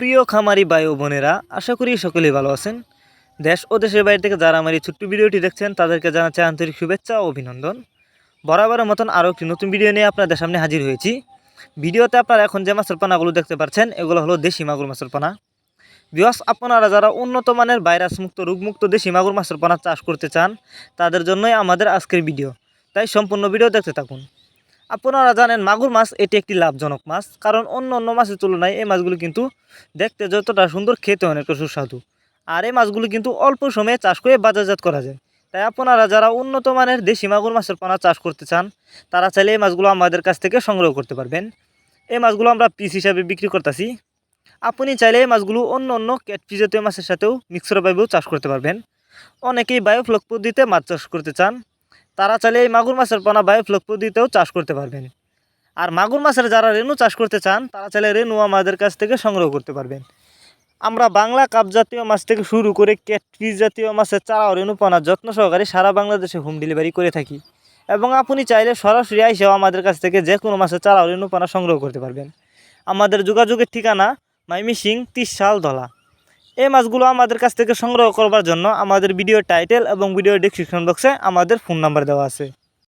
প্রিয় খামারি ও বোনেরা, আশা করি সকলেই ভালো আছেন। দেশ ও দেশের বাইরে থেকে যারা আমার এই ছোট্ট ভিডিওটি দেখছেন, তাদেরকে জানাচ্ছি আন্তরিক শুভেচ্ছা ও অভিনন্দন। বরাবরের মতন আরও একটি নতুন ভিডিও নিয়ে আপনাদের সামনে হাজির হয়েছি। ভিডিওতে আপনারা এখন যে মাছের পানাগুলো দেখতে পাচ্ছেন, এগুলো হলো দেশি মাগুর মাছের পানা। বিয়স, আপনারা যারা উন্নত মানের ভাইরাস মুক্ত রোগমুক্ত দেশি মাগুর মাছের পানা চাষ করতে চান, তাদের জন্যই আমাদের আজকের ভিডিও। তাই সম্পূর্ণ ভিডিও দেখতে থাকুন। আপনারা জানেন মাগুর মাছ এটি একটি লাভজনক মাছ, কারণ অন্য অন্য মাছের তুলনায় এই মাছগুলো কিন্তু দেখতে যতটা সুন্দর খেতে অনেকটা সুস্বাদু। আর এই মাছগুলো কিন্তু অল্প সময়ে চাষ করে বাজারজাত করা যায়। তাই আপনারা যারা উন্নত মানের দেশি মাগুর মাছের পোনা চাষ করতে চান, তারা চাইলে এই মাছগুলো আমাদের কাছ থেকে সংগ্রহ করতে পারবেন। এই মাছগুলো আমরা পিস হিসাবে বিক্রি করতেছি। আপনি চাইলে এই মাছগুলো অন্য অন্য ক্যাটফি জাতীয় মাছের সাথেও মিক্সরভাবেও চাষ করতে পারবেন। অনেকেই বায়োফ্লক পদ্ধতিতে মাছ চাষ করতে চান। তারা চাইলে এই মাগুর মাছের পোনা বায়োফ্লক পদ্ধতিতেও চাষ করতে পারবেন। আর মাগুর মাছের যারা রেনু চাষ করতে চান, তারা চাইলে রেনু আমাদের কাছ থেকে সংগ্রহ করতে পারবেন। আমরা বাংলা কাপ জাতীয় মাছ থেকে শুরু করে ক্যাটফিস জাতীয় মাছের চারা পানার যত্ন সহকারে সারা বাংলাদেশে হোম ডেলিভারি করে থাকি। এবং আপনি চাইলে সরাসরি আইসেও আমাদের কাছ থেকে যে কোনো মাছের চারা ও রেনু পানা সংগ্রহ করতে পারবেন। আমাদের যোগাযোগের ঠিকানা মাইমিসিং তিরশাল ধলা এই মাছগুলো আমাদের কাছ থেকে সংগ্রহ করবার জন্য আমাদের ভিডিও টাইটেল এবং ভিডিও ডিসক্রিপশন বক্সে আমাদের ফোন নাম্বার দেওয়া আছে।